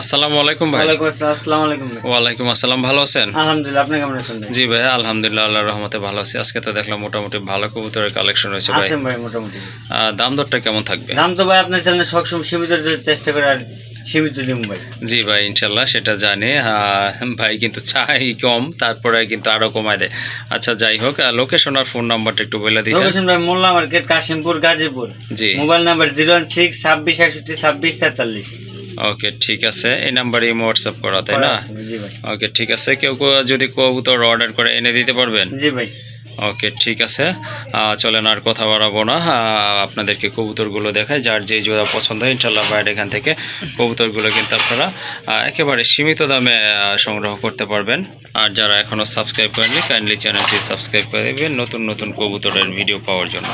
আসসালামু আলাইকুম ভাই। আসসালাম আসসালামু আলাইকুম ওয়ালাইকুম আসসালাম ভালো আছেন? আলহামদুলিল্লাহ আপনি কেমন আছেন জি ভাই আলহামদুলিল্লাহ আল্লাহর রহমতে ভালো আছি। আজকে তো দেখলাম মোটামুটি ভালো কবুতরের কালেকশন হয়েছে ভাই। ভাই মোটামুটি। দাম দরটা কেমন থাকবে? দাম তো ভাই আপনার চ্যানেলে সবসময় সীমিত চেষ্টা করে আর সীমিত দিম ভাই। জি ভাই ইনশাল্লাহ সেটা জানি। ভাই কিন্তু চাই কম তারপরে কিন্তু আরও কমায় দেয়। আচ্ছা যাই হোক লোকেশন আর ফোন নাম্বারটা একটু বলে লোকেশন ভাই মোল্লা মার্কেট কাশিমপুর গাজীপুর। জি। Mobile number zero one six ছাব্বিশ একষট্টি ছাব্বিশ তেতাল্লিশ। ওকে ঠিক আছে। এই নাম্বারে হোয়াটসঅ্যাপ করা তাই না? ওকে ঠিক আছে। কেউ কেউ যদি কবুতর অর্ডার করে এনে দিতে পারবেন? জি ভাই। ওকে ঠিক আছে। চলেন আর কথা বাড়াবো না। আপনাদেরকে কবুতরগুলো দেখায় যার যে জোড়া পছন্দ হয় ইনশাল্লাহ বাইরে এখান থেকে কবুতরগুলো কিন্তু আপনারা একেবারে সীমিত দামে সংগ্রহ করতে পারবেন। আর যারা এখনও সাবস্ক্রাইব করেননি কাইন্ডলি চ্যানেলটি সাবস্ক্রাইব করে দেবেন। নতুন নতুন কবুতরের ভিডিও পাওয়ার জন্য।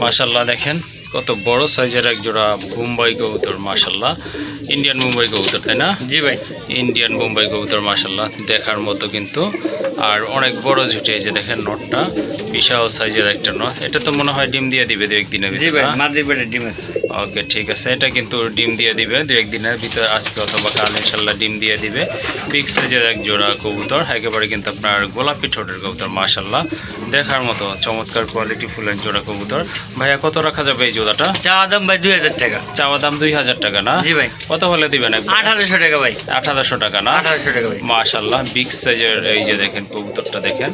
মাশাল্লাহ দেখেন কত বড় সাইজের এক জোড়া মুম্বাই কবুতর মাশাল্লাহ ইন্ডিয়ান মুম্বাই কবুতর তাই না? জি ভাই। ইন্ডিয়ান বোম্বাই কবুতর মাসাল্লাহ দেখার মতো কিন্তু আর অনেক বড় ঝুটে এই যে দেখেন নটটা বিশাল সাইজের একটা নট। এটা তো মনে হয় ডিম দিয়ে দিবে দু একদিনের ভিতরে ওকে ঠিক আছে। এটা কিন্তু ডিম দিয়ে দিবে দু একদিনের ভিতরে আজকে অথবা কাল ইনশাল্লাহ ডিম দিয়ে দিবে। বিগ সাইজের এক জোড়া কবুতর একেবারে কিন্তু আপনার গোলাপি ঠোঁটের কবুতর মাসাল্লাহ দেখার মতো চমৎকার কোয়ালিটি ফুলের জোড়া কবুতর। ভাইয়া কত রাখা যাবে এই জোড়াটা? চা দাম ভাই দুই হাজার টাকা। চাওয়া দাম দুই হাজার টাকা না? জি ভাই। কত হলে দিবেন আঠারোশো টাকা ভাই। আঠারোশো টাকা না? আঠারোশো টাকা ভাই। মাশাল্লাহ বিগ সাইজের এই যে দেখেন কবুতরটা দেখেন।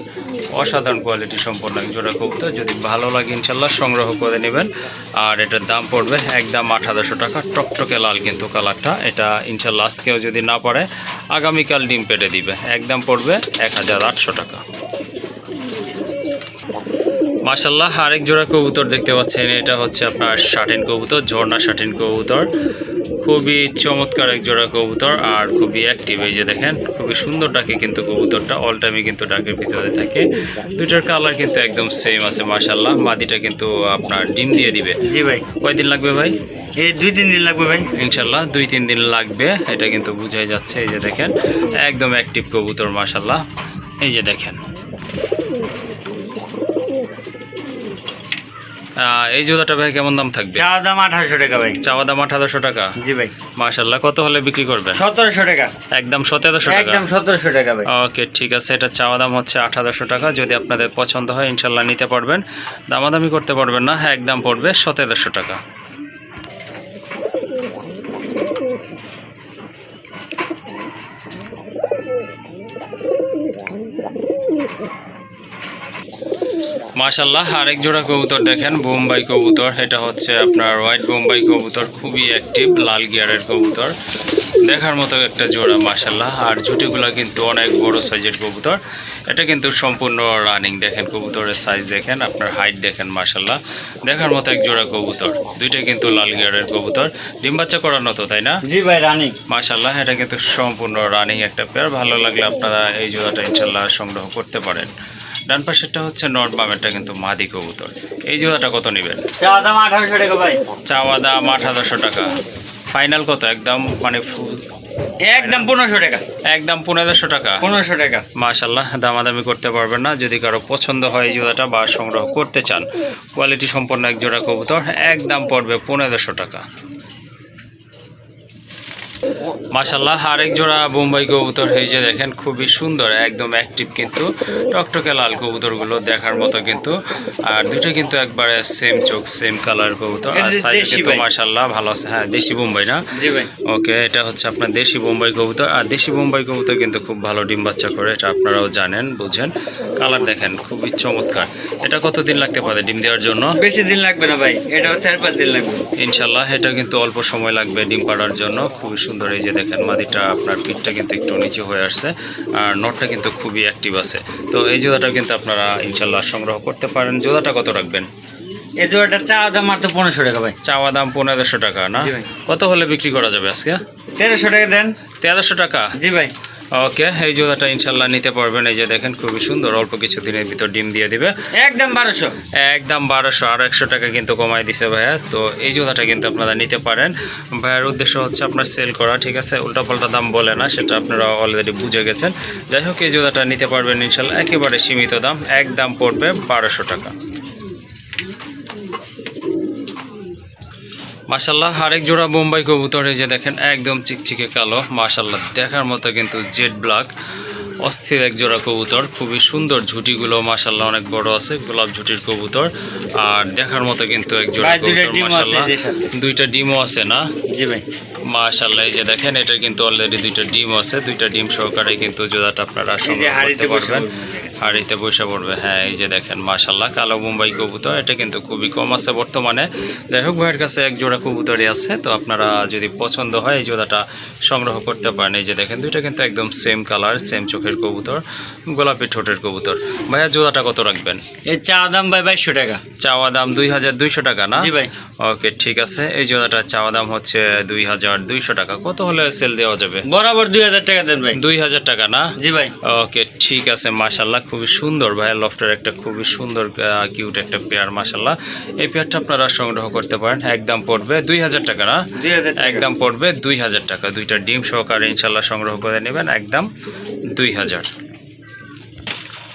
অসাধারণ কোয়ালিটি সম্পন্ন এক জোড়া কবুতর। যদি ভালো লাগে ইনশাল্লাহ সংগ্রহ করে নেবেন। আর এটার দাম পড়বে একদম আঠারোশো টাকা। টকটকে লাল কিন্তু কালারটা। এটা ইনশাল্লাহ আজকেও যদি না পারে আগামীকাল ডিম পেটে দিবে। একদম পড়বে এক হাজার আটশো টাকা। মাশাল্লাহ, আরেক জোড়া কবুতর দেখতে পাচ্ছেন। এটা হচ্ছে আপনার শাটিন কবুতর, ঝর্ণা শাটিন কবুতর। খুবই চমৎকার এক জোড়া কবুতর আর খুবই অ্যাক্টিভ এই যে দেখেন খুবই সুন্দর ডাকে কিন্তু কবুতরটা অল টাইমে কিন্তু ডাকের ভিতরে থাকে। দুইটার কালার কিন্তু একদম সেম আছে মাশাল্লাহ মাদিটা কিন্তু আপনার ডিম দিয়ে দিবে। জি ভাই। কয়দিন লাগবে ভাই? এই দুই তিন দিন লাগবে ভাই। ইনশাল্লাহ দুই তিন দিন লাগবে। এটা কিন্তু বুঝাই যাচ্ছে এই যে দেখেন একদম অ্যাক্টিভ কবুতর মাশাল্লাহ এই যে দেখেন। এই জোড়াটা ভাই কেমন দাম থাকবে? চা দাম আঠারোশো টাকা ভাই। চাওয়া দাম আঠারোশো টাকা? জি ভাই। মাশাল্লাহ কত হলে বিক্রি করবেন? সতেরোশো টাকা। একদম সতেরোশো টাকা? একদম সতেরোশো টাকা ভাই। ওকে ঠিক আছে এটা চাওয়া দাম হচ্ছে আঠারোশো টাকা। যদি আপনাদের পছন্দ হয় ইনশাল্লাহ নিতে পারবেন। দামাদামি করতে পারবেন না হ্যাঁ একদম পড়বে সতেরোশো টাকা। মাশাল্লাহ আরেক জোড়া কবুতর দেখেন বোম্বাই কবুতর। এটা হচ্ছে আপনার হোয়াইট বোম্বাই কবুতর খুবই অ্যাক্টিভ লাল গিয়ারের কবুতর। দেখার মতো একটা জোড়া মাশাল্লাহ আর ঝুটিগুলো কিন্তু অনেক বড় সাইজের কবুতর। এটা কিন্তু সম্পূর্ণ রানিং দেখেন কবুতরের সাইজ দেখেন আপনার হাইট দেখেন মাশাল্লাহ দেখার মতো এক জোড়া কবুতর দুইটা কিন্তু লাল গিয়ারের কবুতর। ডিম বাচ্চা করানো তো তাই না? জি ভাই রানিং মাশাল্লাহ এটা কিন্তু সম্পূর্ণ রানিং একটা পেয়ার ভালো লাগলে আপনারা এই জোড়াটা ইনশাল্লাহ সংগ্রহ করতে পারেন। ডান পাশেরটা হচ্ছে নর্থ বামেরটা কিন্তু মাদি কবুতর। এই জোড়াটা কত নেবেন? চা দাম আঠারোশো টাকা ভাই। চাওয়া দাম আঠারোশো টাকা। ফাইনাল কত? একদম মানে ফুল একদম পনেরোশো টাকা। একদম পনেরোশো টাকা। পনেরোশো টাকা। মাশাল্লাহ দামাদামি করতে পারবেন না। যদি কারও পছন্দ হয় এই জোড়াটা বা সংগ্রহ করতে চান কোয়ালিটি সম্পন্ন এক জোড়া কবুতর একদম পড়বে পনেরোশো টাকা। মাশাল্লাহ আরেক জোড়া বোম্বাই কবুতর যে দেখেন খুবই সুন্দর একদম অ্যাক্টিভ কিন্তু। টকটকে লাল কবুতরগুলো দেখার মতো কিন্তু। আর দুটো কিন্তু একবারে সেম চোখ সেম কালার কবুতর। আর সাইজ কিন্তু ভাই। মাশাল্লাহ ভালো আছে। হ্যাঁ দেশি বোম্বাই না? ওকে এটা হচ্ছে আপনার দেশি বোম্বাই কবুতর। আর দেশি বোম্বাই কবুতর কিন্তু খুব ভালো ডিম বাচ্চা করে এটা আপনারাও জানেন বুঝেন। কালার দেখেন খুবই চমৎকার। এটা কতদিন লাগতে পারে ডিম দেওয়ার জন্য? বেশি দিন লাগবে না ভাই এটা চার পাঁচ দিন লাগবে। ইনশাল্লাহ এটা কিন্তু অল্প সময় লাগবে ডিম পাড়ার জন্য খুবই সুন্দর। এই যে দেখেন মাদিটা আপনার পিঠটা কিন্তু একটু নিচে হয়ে আসছে আর নটটা কিন্তু খুবই অ্যাক্টিভ আছে। তো এই জোড়াটা কিন্তু আপনারা ইনশাল্লাহ সংগ্রহ করতে পারেন। জোড়াটা কত রাখবেন? এই জোড়াটা চাওয়া দাম মাত্র পনেরোশো টাকা ভাই। চাওয়া দাম পনেরোশো টাকা না? কত হলে বিক্রি করা যাবে আজকে? তেরোশো টাকা দেন। তেরোশো টাকা? জি ভাই। ওকে এই জোড়াটা ইনশাল্লাহ নিতে পারবেন। এই যে দেখেন খুবই সুন্দর অল্প কিছু দিনের ভিতর ডিম দিয়ে দিবে। একদম বারোশো। একদম বারোশো আরও একশো টাকা কিন্তু কমাই দিছে ভাইয়া। তো এই জোড়াটা কিন্তু আপনারা নিতে পারেন। ভাইয়ার উদ্দেশ্য হচ্ছে আপনার সেল করা ঠিক আছে? উল্টাপাল্টা দাম বলে না সেটা আপনারা অলরেডি বুঝে গেছেন। যাই হোক এই জোড়াটা নিতে পারবেন ইনশাল্লাহ একেবারে সীমিত দাম এক দাম পড়বে বারোশো টাকা। মাশাল্লাহ আরেক জোড়া বোম্বাই কবুতর এই যে দেখেন, একদম চিকচিকে কালো। মাসাল্লাহ দেখার মতো কিন্তু জেড ব্ল্যাক। অস্থির এক জোড়া কবুতর খুবই সুন্দর ঝুটিগুলো মাশাল্লাহ অনেক বড় আছে গোলাপ ঝুটির কবুতর। আর দেখার মতো কিন্তু এক জোড়া ভাই, দুইটা কবুতর ডিমও আছে। দুইটা ডিমও না? জি ভাই। মাশাল্লাহ এই যে দেখেন এটা কিন্তু অলরেডি দুইটা ডিম আছে। দুইটা ডিম সহকারে কিন্তু জোড়াটা আপনারা সংগ্রহ করতে বসে পারবেন। হাড়িতে বসে পড়বে হ্যাঁ এই যে দেখেন মাশাল্লাহ কালো মুম্বাই কবুতর এটা কিন্তু খুবই কম আছে বর্তমানে। যাই হোক ভাইয়ের কাছে এক জোড়া কবুতরই আছে তো আপনারা যদি পছন্দ হয় এই জোড়াটা সংগ্রহ করতে পারেন। এই যে দেখেন দুইটা কিন্তু একদম সেম কালার সেম চোখের কবুতর গোলাপি ঠোঁটের কবুতর। ভাইয়া জোড়াটা কত রাখবেন? এই চা দাম ভাই বাইশশো টাকা। চাওয়া দাম দুই হাজার দুইশো টাকা না? জি ভাই। ওকে ঠিক আছে। এই জোড়াটা চাওয়া দাম হচ্ছে দুই হাজার দুইশো টাকা। কত হলে সেল দেওয়া যাবে? বরাবর দুই হাজার টাকা দেন ভাই। দুই হাজার টাকা না? জি ভাই। ওকে ঠিক আছে মাশাল্লাহ খুবই সুন্দর। ভাইয়া লফটের একটা খুবই সুন্দর কিউট একটা পেয়ার মাশাল্লাহ। এই পেয়ারটা আপনারা সংগ্রহ করতে পারেন। একদম পড়বে দুই হাজার টাকা না? একদম পড়বে দুই হাজার টাকা। দুইটা ডিম সহকারে ইনশাল্লাহ সংগ্রহ করে নেবেন। একদম দুই হাজার।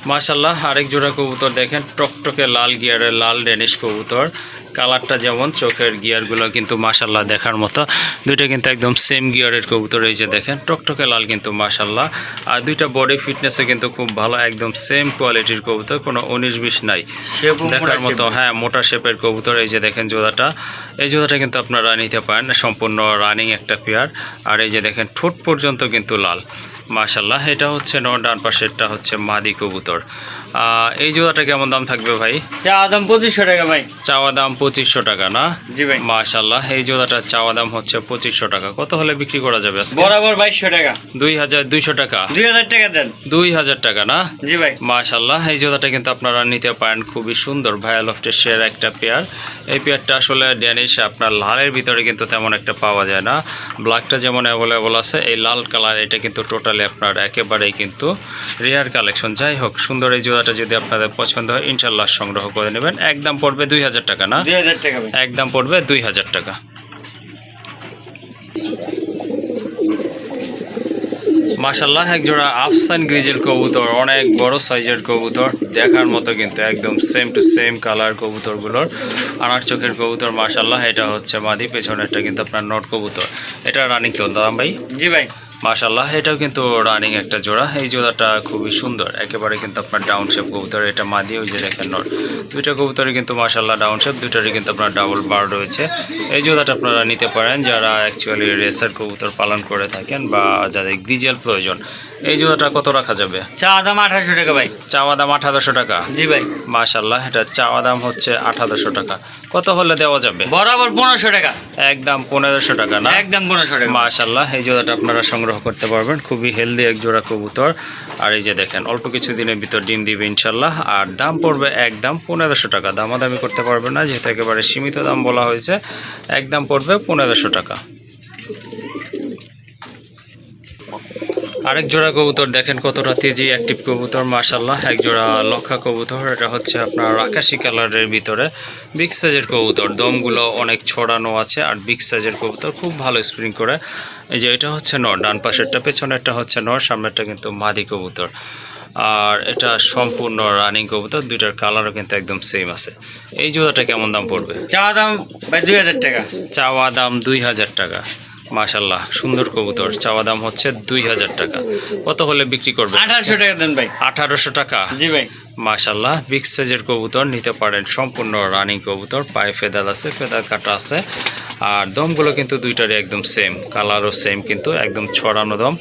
মাশাল্লাহ আরেক জোড়া কবুতর দেখেন টকটকে লাল গিয়ারের লাল ডেনিশ কবুতর। কালারটা যেমন চোখের গিয়ারগুলো কিন্তু মাশাল্লাহ দেখার মতো। দুইটা কিন্তু একদম সেম গিয়ারের কবুতর এই যে দেখেন টকটকে লাল কিন্তু মাশাল্লাহ আর দুইটা বডি ফিটনেসে কিন্তু খুব ভালো একদম সেম কোয়ালিটির কবুতর কোনো উনিশ বিশ নাই। দেখার মতো হ্যাঁ মোটা শেপের কবুতর এই যে দেখেন জোড়াটা। এই জোড়াটা কিন্তু আপনারা নিতে পারেন সম্পূর্ণ রানিং একটা পেয়ার আর এই যে দেখেন ঠোঁট পর্যন্ত কিন্তু লাল। মাশাল্লাহ এটা হচ্ছে ন ডান পাশেরটা হচ্ছে মাদি কবুতর। Or. এই জোড়াটা কেমন দাম থাকবে ভাই? চা দাম পঁচিশশো টাকা ভাই। চাওয়া দাম পঁচিশশো টাকা না? জি ভাই। মাশাল্লাহ এই জোড়াটা চাওয়া দাম হচ্ছে পঁচিশশো টাকা। কত হলে বিক্রি করা যাবে বরাবর বাইশশো টাকা। দুই হাজার দুইশো টাকা? দুই হাজার টাকা দেন। দুই হাজার টাকা না? জি ভাই। মাশাল্লাহ এই জোড়াটা কিন্তু আপনারা নিতে পারেন খুবই সুন্দর ভায়া লফটের শেয়ার একটা পেয়ার। এই পেয়ারটা আসলে ড্যানিশ আপনার লালের ভিতরে কিন্তু তেমন একটা পাওয়া যায় না। ব্ল্যাকটা যেমন অ্যাভেলেবল আছে এই লাল কালার এটা কিন্তু টোটালি আপনার একেবারেই কিন্তু রেয়ার কালেকশন যাই হোক সুন্দর এই জোড়াটা যদি আপনাদের পছন্দ হয় ইনশাল্লাহ সংগ্রহ করে নেবেন। একদম পড়বে দুই হাজার টাকা না? একদম পড়বে দুই হাজার টাকা। মাশাল্লাহ এক জোড়া আফসান গ্রিজের কবুতর অনেক বড় সাইজের কবুতর দেখার মতো কিন্তু একদম সেম টু সেম কালার কবুতরগুলোর আনার চোখের কবুতর মাশাল্লাহ এটা হচ্ছে মাদি পেছনেরটা কিন্তু আপনার নট কবুতর। এটা রানিং তো দাম ভাই? জি ভাই। মাশাল্লাহ এটাও কিন্তু রানিং একটা জোড়া। এই জোড়াটা খুবই সুন্দর। একেবারে কিন্তু আপনার ডাউন শেপ কবুতর এটা মাদি ওই যে দেখেন নট দুইটা কবুতরই কিন্তু মাশাল্লাহ ডাউন শেপ দুইটারই কিন্তু আপনার ডাবল বার রয়েছে। এই জোড়াটা আপনারা নিতে পারেন যারা অ্যাকচুয়ালি রেসার কবুতর পালন করে থাকেন বা যাদের গ্রিজেল প্রয়োজন। এই জোড়াটা কত রাখা যাবে? চা দাম আঠাশশো টাকা ভাই। চাওয়া দাম আঠারোশো টাকা? জি ভাই। মাশাল্লাহ এটা চাওয়া দাম হচ্ছে আঠারোশো টাকা। কত হলে দেওয়া যাবে? বরাবর পনেরোশো টাকা। একদম পনেরোশো টাকা না? একদম পনেরোশো টাকা। মাশাল্লাহ এই জোড়াটা আপনারা সংগ্রহ করতে পারবেন। খুবই হেলদি এক জোড়া কবুতর। আর এই যে দেখেন, অল্প কিছু দিনের ভিতর ডিম দিবে ইনশাল্লাহ আর দাম পড়বে একদম পনেরোশো টাকা। দামাদামি করতে পারবেন না, যেহেতু একেবারে সীমিত দাম বলা হয়েছে। একদম পড়বে পনেরোশো টাকা। আরেক জোড়া কবুতর দেখেন কতটা তেজি অ্যাক্টিভ কবুতর মাশাল্লাহ এক জোড়া লক্ষা কবুতর এটা হচ্ছে আপনার আকাশি কালারের ভিতরে বিগ সাইজের কবুতর। দমগুলো অনেক ছড়ানো আছে আর বিগ সাইজের কবুতর খুব ভালো স্প্রিং করে। এই যে এটা হচ্ছে নর ডান পাশেরটা পেছনেরটা হচ্ছে নর সামনেরটা কিন্তু মাদি কবুতর। আর এটা সম্পূর্ণ রানিং কবুতর দুইটার কালারও কিন্তু একদম সেম আছে। এই জোড়াটা কেমন দাম পড়বে? চা দাম দুই হাজার টাকা। চাওয়া দাম দুই হাজার টাকা। মাশাল্লাহ সুন্দর কবুতর। চাওয়া দাম হচ্ছে দুই হাজার টাকা। কত হলে বিক্রি করবে আঠাশশো টাকা দেন ভাই। আঠারোশো টাকা? জি ভাই। মাশাল্লাহ বিগ সাইজের কবুতর নিতে পারেন সম্পূর্ণ রানিং কবুতর পায়ে ফেদার আছে ফেদার কাটা আছে। আর দমগুলো কিন্তু দুইটারই একদম সেম কালারও সেম কিন্তু একদম ছড়ানো দম।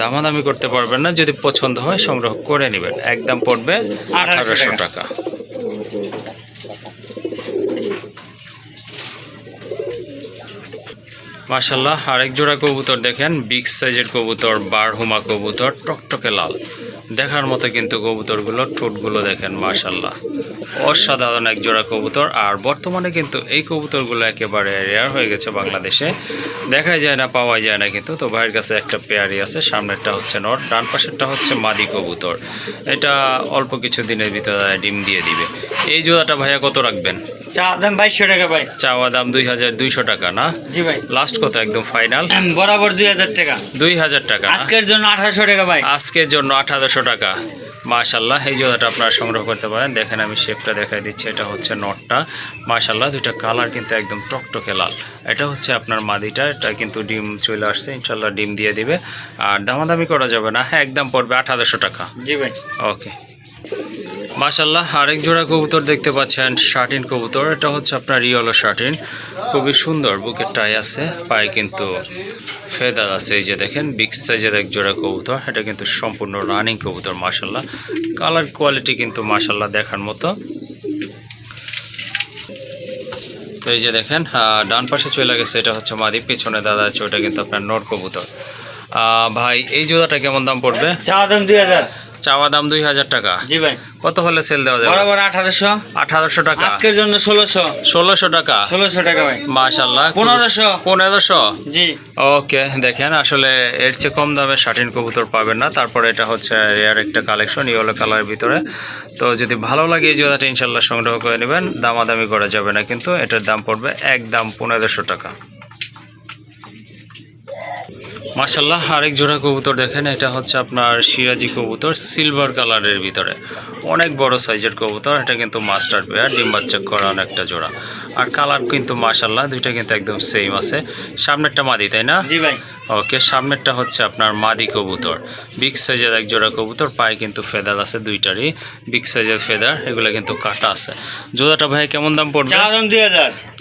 দামাদামি করতে পারবেন না যদি পছন্দ হয় সংগ্রহ করে নেবেন। একদম পড়বে আঠারোশো টাকা। মাশাল্লাহ আরেক জোড়া কবুতর দেখেন বিগ সাইজের কবুতর বারহুমা কবুতর টকটকে লাল। দেখার মতো কিন্তু কবুতরগুলো ঠোঁটগুলো দেখেন মাশাল্লাহ অসাধারণ এক জোড়া কবুতর। আর বর্তমানে কিন্তু এই কবুতরগুলো একেবারে রেয়ার হয়ে গেছে বাংলাদেশে। দেখাই যায় না পাওয়া যায় না কিন্তু। তো ভাইয়ের কাছে একটা পেয়ারি আছে সামনেরটা হচ্ছে নর ডান পাশেরটা হচ্ছে মাদি কবুতর। এটা অল্প কিছু দিনের ভিতরে ডিম দিয়ে দিবে। এই জোড়াটা ভাইয়া কত রাখবেন? চা দাম বাইশশো টাকা ভাই। চাওয়া দাম দুই হাজার দুইশো টাকা না? জি ভাই। লাস্ট কত? একদম ফাইনাল বরাবর দুই হাজার টাকা। দুই হাজার টাকা আজকের জন্য আঠারোশো টাকা ভাই। আজকের জন্য আঠারোশো টাকা। মাশাল্লাহ এই জোড়াটা আপনারা সংগ্রহ করতে পারেন। দেখেন আমি শেপটা দেখাই দিচ্ছি এটা হচ্ছে নটটা মাশাল্লাহ দুইটা কালার কিন্তু একদম টকটকে লাল। এটা হচ্ছে আপনার মাদিটা এটা কিন্তু ডিম চলে আসছে ইনশাল্লাহ ডিম দিয়ে দিবে। আর দামাদামি করা যাবে না হ্যাঁ একদম পড়বে আঠারোশো টাকা। জি ভাই। ওকে মাশাল্লাহ আরেক জোড়া কবুতর দেখতে পাচ্ছেন শার্টিন কবুতর। এটা হচ্ছে আপনার রিয়লো শার্টিন খুবই সুন্দর, বুকের টাই আছে, পায়ে কিন্তু ফেদার আছে। এই যে দেখেন, বিগ সাইজের এক জোড়া কবুতর। এটা কিন্তু সম্পূর্ণ রানিং কবুতর মাশাল্লাহ কালার কোয়ালিটি কিন্তু মাশাল্লাহ দেখার মতো। তো এই যে দেখেন ডান পাশে চলে গেছে, এটা হচ্ছে মাদি, পিছনে দাদা আছে, ওটা কিন্তু আপনার নোট কবুতর। ভাই, এই জোড়াটা কেমন দাম পড়বে? চা দাম দুই হাজার। চাওয়া দাম দুই হাজার টাকা। জি ভাই। কত হলে সেল দেওয়া যাবে? বরাবর আঠারোশো। আঠারোশো টাকা। আজকের জন্য ষোলোশো। ষোলোশো টাকা। ষোলোশো টাকা ভাই। মাশাল্লাহ পনেরোশো। পনেরোশো? জি। ওকে দেখেন আসলে এর চেয়ে কম দামে শার্টিন কবুতর পাবেন না। তারপরে এটা হচ্ছে রেয়ার একটা কালেকশন ইয়েলো কালারের ভিতরে। তো যদি ভালো লাগে এই জোড়াটা ইনশাল্লাহ সংগ্রহ করে নেবেন। দামাদামি করা যাবে না কিন্তু এটার দাম পড়বে একদম পনেরোশো টাকা। মাশাল্লাহ আরেক জোড়া কবুতর দেখেন এটা হচ্ছে আপনার সিরাজি কবুতর সিলভার কালারের ভিতরে। অনেক বড় সাইজের কবুতর এটা কিন্তু মাস্টার পেয়ার ডিম বাচ্চা করানো একটা জোড়া। আর কালার কিন্তু মাশাল্লাহ দুইটা কিন্তু একদম সেম আছে। সামনেরটা মাদি তাই না? জি ভাই। ওকে সামনেরটা হচ্ছে আপনার মাদি কবুতর। বিগ সাইজের এক জোড়া কবুতর পায়ে কিন্তু ফেদার আছে দুইটারই। বিগ সাইজের ফেদার এগুলো কিন্তু কাটা আছে। জোড়াটা ভাই কেমন দাম পড়বে?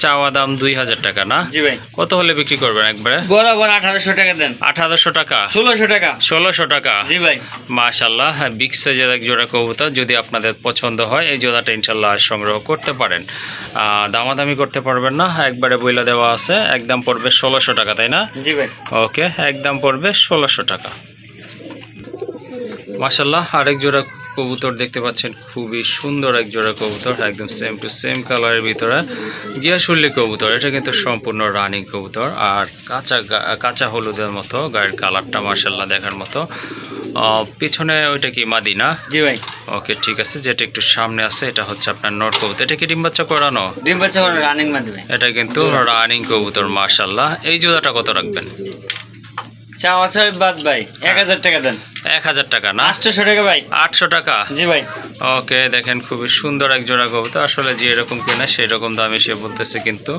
চাওয়া দাম দুই হাজার টাকা না? জি ভাই। কত হলে বিক্রি করবেন একবারে? বরাবর আঠারোশো টাকা দেন। আঠারোশো টাকা। ষোলোশো টাকা। ষোলোশো টাকা। জি ভাই। মাশাল্লাহ হ্যাঁ বিগ সাইজের এক জোড়া কবুতর যদি আপনাদের পছন্দ হয় এই জোড়াটা ইনশাল্লাহ সংগ্রহ করতে পারেন। দামাদামি করতে পারবেন না একবারে বইলা দেওয়া আছে একদম পড়বে ষোলোশো টাকা তাই না? জি ভাই। ওকে একদম পড়বে ষোলোশো টাকা। মাশাল্লাহ আরেক জোড়া কবুতর দেখতে পাচ্ছেন খুবই সুন্দর এক জোড়া কবুতর একদম সেম টু সেম কালারের ভিতরে। গিয়াশুল্লি কবুতর এটা কিন্তু সম্পূর্ণ রানিং কবুতর আর কাঁচা কাঁচা হলুদের মতো গায়ের কালারটা মাশাল্লাহ দেখার মতো। পিছনে ওইটা কি মাদি না জি ভাই। ওকে ঠিক আছে যেটা একটু সামনে আছে এটা হচ্ছে আপনার নট কবুতর। এটা কি ডিম বাচ্চা করানো? ডিম বাচ্চা রানিং মাধ্যমে এটা কিন্তু রানিং কবুতর মাশাল্লাহ এই জোড়াটা কত রাখবেন? চা আছে বাদ ভাই এক হাজার টাকা দেন। এক হাজার টাকা না? আটশোশো টাকা ভাই। আটশো টাকা? জি ভাই। ওকে দেখেন খুবই সুন্দর এক জোড়া কবুতর। আসলে যে এরকম কেনা সেই রকম দামে সে বলতেছে কিন্তু।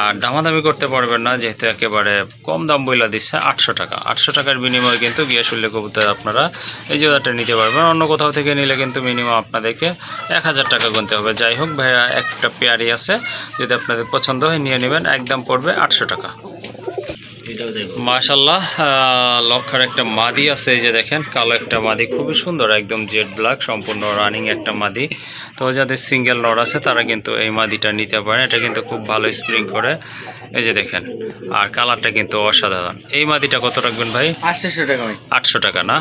আর দামাদামি করতে পারবেন না যেহেতু একেবারে কম দাম বইলা দিচ্ছে আটশো টাকা। আটশো টাকার বিনিময়ে কিন্তু গিয়া শুনলে কবুতর আপনারা এই জোড়াটা নিতে পারবেন। অন্য কোথাও থেকে নিলে কিন্তু মিনিমাম আপনাদেরকে এক হাজার টাকা গুনতে হবে। যাই হোক ভাইয়া একটা পেয়ারি আছে। যদি আপনাদের পছন্দ হয় নিয়ে নেবেন। একদম পড়বে আটশো টাকা। মাশাল্লাহ লক্ষার একটা মাদি আছে এই যে দেখেন কালো একটা মাদি খুবই সুন্দর একদম জেড ব্ল্যাক সম্পূর্ণ রানিং একটা মাদি। তো যাদের সিঙ্গেল নর আছে তারা কিন্তু এই মাদিটা নিতে পারেন এটা কিন্তু খুব ভালো স্প্রিং করে। এই যে দেখেন আর কালারটা কিন্তু অসাধারণ। এই মাদিটা কত রাখবেন ভাই? আটশোশো টাকা আটশো টাকা না?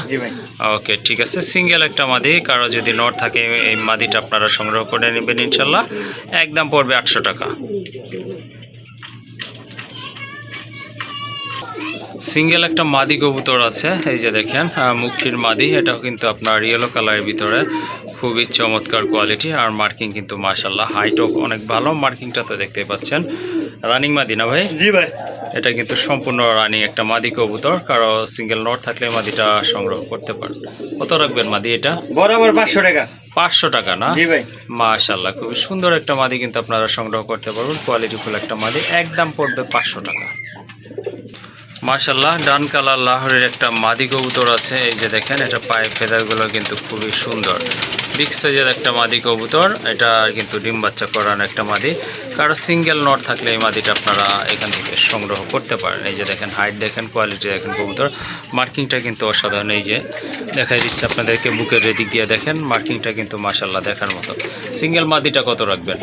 ওকে ঠিক আছে সিঙ্গেল একটা মাদি কারও যদি নর থাকে এই মাদিটা আপনারা সংগ্রহ করে নেবেন ইনশাল্লাহ একদম পড়বে আটশো টাকা। সিঙ্গেল একটা মাদি কবুতর আছে এই যে দেখেন মুক্তির মাদি এটাও কিন্তু আপনার ইয়েলো কালারের ভিতরে খুবই চমৎকার কোয়ালিটি আর মার্কিং কিন্তু মাশাল্লাহ হাইটও অনেক ভালো মার্কিংটা তো দেখতে পাচ্ছেন। রানিং মাদি না ভাই? জি ভাই। এটা কিন্তু সম্পূর্ণ রানিং একটা মাদি কবুতর কারও সিঙ্গেল নট থাকলে মাদিটা সংগ্রহ করতে পারেন। কত রাখবেন মাদি এটা? বরাবর পাঁচশো টাকা। পাঁচশো টাকা না? জি ভাই। মাশাল্লাহ খুবই সুন্দর একটা মাদি কিন্তু আপনারা সংগ্রহ করতে পারবেন কোয়ালিটিফুল একটা মাদি একদম পড়বে পাঁচশো টাকা। মাশাল্লাহ ডান কালার লাহোরের একটা মাদি কবুতর আছে। এই যে দেখেন, এটা পায়ে ফেদারগুলো কিন্তু খুবই সুন্দর। বিগ সাইজের একটা মাদি কবুতর, এটা কিন্তু ডিম বাচ্চা করানো একটা মাদি। কারও সিঙ্গেল নট থাকলে এই মাদিটা আপনারা এখান থেকে সংগ্রহ করতে পারেন। এই যে দেখেন হাইট দেখেন কোয়ালিটি দেখেন কবুতর। মার্কিংটা কিন্তু অসাধারণ, এই যে দেখাই দিচ্ছে আপনাদেরকে, বুকের রেদিক দিয়ে দেখেন মার্কিংটা কিন্তু মাশাল্লাহ দেখার মতো। সিঙ্গেল মাদিটা কত রাখবেন?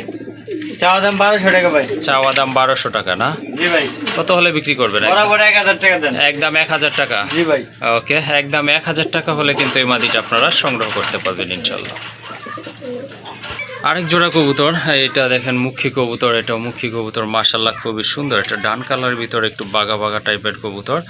চাওয়া দাম বারোশো টাকা ভাই। চাওয়া দাম বারোশো টাকা না? জি ভাই। কত হলে বিক্রি করবেন বরাবর এক হাজার টাকা দেন। একদম এক হাজার টাকা? জি ভাই। ওকে একদম এক হাজার টাকা হলে কিন্তু এই মাদিটা আপনারা সংগ্রহ করতে পারবেন ইনশাল্লাহ আরেক জোড়া কবুতর এটা দেখেন মুখী কবুতর এটা মুখী কবুতর মাশাল্লাহ খুবই সুন্দর। এটা ডান কালারের ভিতরে একটু বাগা বাগা টাইপের কবুতর।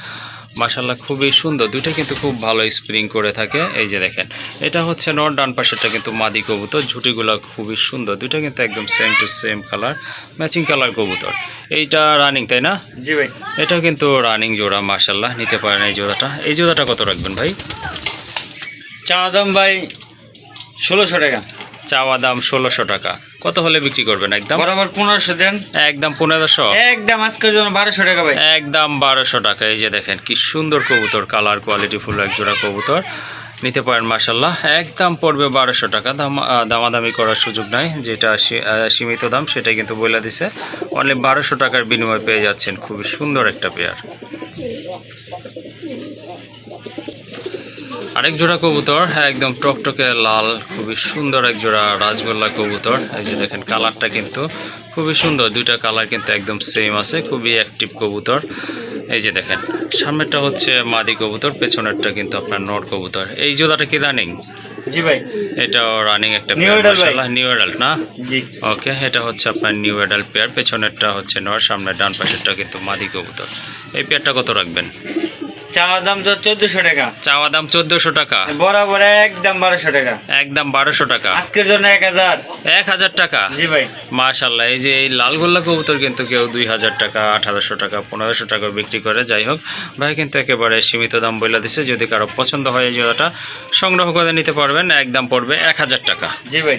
মাশাল্লাহ খুবই সুন্দর। দুইটা কিন্তু খুব ভালো স্প্রিং করে থাকে। এই যে দেখেন এটা হচ্ছে নর ডান পাশেরটা কিন্তু মাদি কবুতর। ঝুটিগুলো খুবই সুন্দর। দুইটা কিন্তু একদম same to same colour matching colour কবুতর। এইটা রানিং তাই না? জি ভাই। এটাও কিন্তু রানিং জোড়া মাশাল্লাহ নিতে পারেন এই জোড়াটা। এই জোড়াটা কত রাখবেন ভাই? চাওয়া দাম ভাই ষোলোশো টাকা। চাওয়া দাম ষোলোশো টাকা। কত হলে বিক্রি করবেন একদম? বরাবর পনেরোশো দেন। একদম পনেরোশো। একদম আজকের জন্য বারোশো টাকা ভাই। একদম বারোশো টাকা। এই যে দেখেন কি সুন্দর কবুতর কালার কোয়ালিটি ফুল এক জোড়া কবুতর। নিতে পারেন মাসাল্লাহ একদম পড়বে বারোশো টাকা। দাম দামাদামি করার সুযোগ নাই। যেটা সীমিত দাম সেটাই কিন্তু বলে দিছে। অনলি বারোশো টাকার বিনিময়ে পেয়ে যাচ্ছেন। খুবই সুন্দর একটা পেয়ার আরেক জোড়া কবুতর হ্যাঁ একদম টকটকে লাল খুবই সুন্দর এক জোড়া রাজগোল্লা কবুতর। এই যে দেখেন কালারটা কিন্তু খুবই সুন্দর দুইটা কালার কিন্তু একদম সেম আছে খুবই অ্যাক্টিভ কবুতর। এই যে দেখেন সামনেরটা হচ্ছে মাদি কবুতর পেছনেরটা কিন্তু আপনার নর কবুতর। এই জোড়াটা কি রানিং জি ভাই। এটাও রানিং একটা ভাই। নিউ অ্যাডাল্ট না? জি। ওকে এটা হচ্ছে আপনার নিউ অ্যাডাল্ট পেয়ার পেছনেরটা হচ্ছে নর সামনে ডান পাশেরটা কিন্তু মাদি কবুতর। এই পেয়ারটা কত রাখবেন? চাওয়া দাম তো চোদ্দশো টাকা। চাওয়া দাম চোদ্দোশো টাকা। বরাবর একদম বারোশো টাকা। একদম বারোশো টাকা। আজকের জন্য এক হাজার। এক হাজার টাকা? জি ভাই। মাশাল্লাহ এই যে এই লালগোল্লা কবুতর কিন্তু কেউ দুই হাজার টাকা আঠারোশো টাকা পনেরোশো টাকা বিক্রি করে যাই হোক ভাই কিন্তু একেবারে সীমিত দাম বলে দিছে যদি কারও পছন্দ হয় এই জোড়াটা সংগ্রহ করে নিতে পারবেন একদম পড়বে এক হাজার টাকা। জি ভাই।